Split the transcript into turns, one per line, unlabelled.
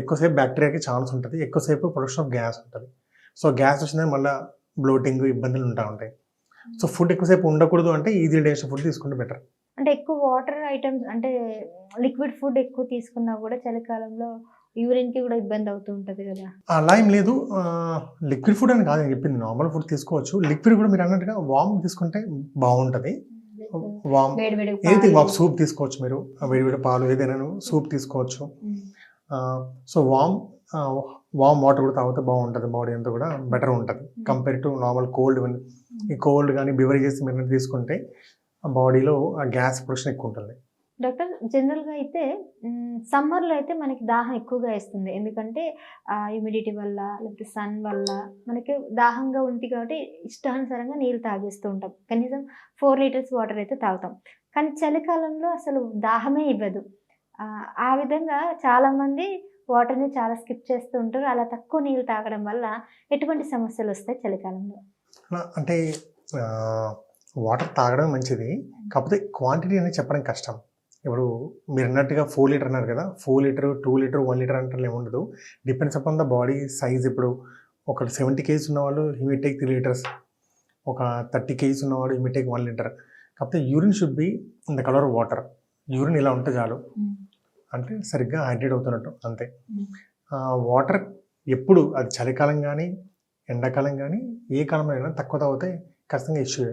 ఎక్కువసేపు బ్యాక్టీరియాకి ఛాన్స్ ఉంటుంది ఎక్కువసేపు ప్రొడక్షన్ ఆఫ్ గ్యాస్ ఉంటుంది. సో గ్యాస్ వచ్చిందని మళ్ళీ బ్లోటింగ్ ఇబ్బందులు ఉంటా ఉంటాయి. సో ఫుడ్ ఎక్కువసేపు ఉండకూడదు అంటే ఈజీ డేస్ ఫుడ్ తీసుకుంటే బెటర్.
అంటే ఎక్కువ వాటర్ ఐటమ్స్ అంటే లిక్విడ్ ఫుడ్ ఎక్కువ తీసుకున్నా కూడా చలికాలంలో యూరిన్కి కూడా ఇబ్బంది అవుతూ ఉంటది కదా.
అలా ఏం లేదు. లిక్విడ్ ఫుడ్ అని కాదు నేను చెప్పింది నార్మల్ ఫుడ్ తీసుకోవచ్చు. లిక్విడ్ కూడా మీరు అన్నట్టుగా వామ్ తీసుకుంటే బాగుంటుంది. వామ్
వేడి వేడి
ఏది వామ్ సూప్ తీసుకోవచ్చు మీరు వేడివేడి పాలు ఏదైనా సూప్ తీసుకోవచ్చు. సో వామ్ వామ్ వాటర్ కూడా తాగితే బాగుంటుంది బాడీ అంతా కూడా బెటర్ ఉంటుంది. కంపేర్ టు నార్మల్ కోల్డ్ ఈ కోల్డ్ కానీ బివరేజెస్ మీరు తీసుకుంటే బాడీలో ఆ గ్యాస్ ప్రొడక్షన్ ఎక్కువ ఉంటుంది.
డాక్టర్ జనరల్గా అయితే సమ్మర్లో అయితే మనకి దాహం ఎక్కువగా వేస్తుంది. ఎందుకంటే హ్యూమిడిటీ వల్ల లేకపోతే సన్ వల్ల మనకి దాహంగా ఉంటుంది కాబట్టి ఇష్టానుసారంగా నీళ్ళు తాగేస్తూ ఉంటాం. కనీసం ఫోర్ లీటర్స్ వాటర్ అయితే తాగుతాం. కానీ చలికాలంలో అసలు దాహమే ఇవ్వదు. ఆ, విధంగా చాలామంది వాటర్ని చాలా స్కిప్ చేస్తూ ఉంటారు. అలా తక్కువ నీళ్ళు తాగడం వల్ల ఎటువంటి సమస్యలు వస్తాయి చలికాలంలో?
అంటే వాటర్ తాగడం మంచిది. కాకపోతే క్వాంటిటీ అనేది చెప్పడం కష్టం. ఇప్పుడు మీరు అన్నట్టుగా ఫోర్ లీటర్ అన్నారు కదా four litre two litre one litre అంటే ఏమి ఉండదు. Depends upon the body size ఇప్పుడు ఒక సెవెంటీ కేజీస్ ఉన్నవాళ్ళు he may take three litres ఒక థర్టీ కేజీస్ ఉన్నవాడు he may take one litre కాకపోతే urine should be in the colour water urine ఇలా ఉంటే చాలు. అంటే సరిగ్గా హైడ్రేట్ అవుతున్నట్టు అంతే. వాటర్ ఎప్పుడు అది చలికాలం కానీ ఎండాకాలం కానీ ఏ కాలంలో అయినా తక్కువ తాగితే ఖచ్చితంగా ఇష్యూ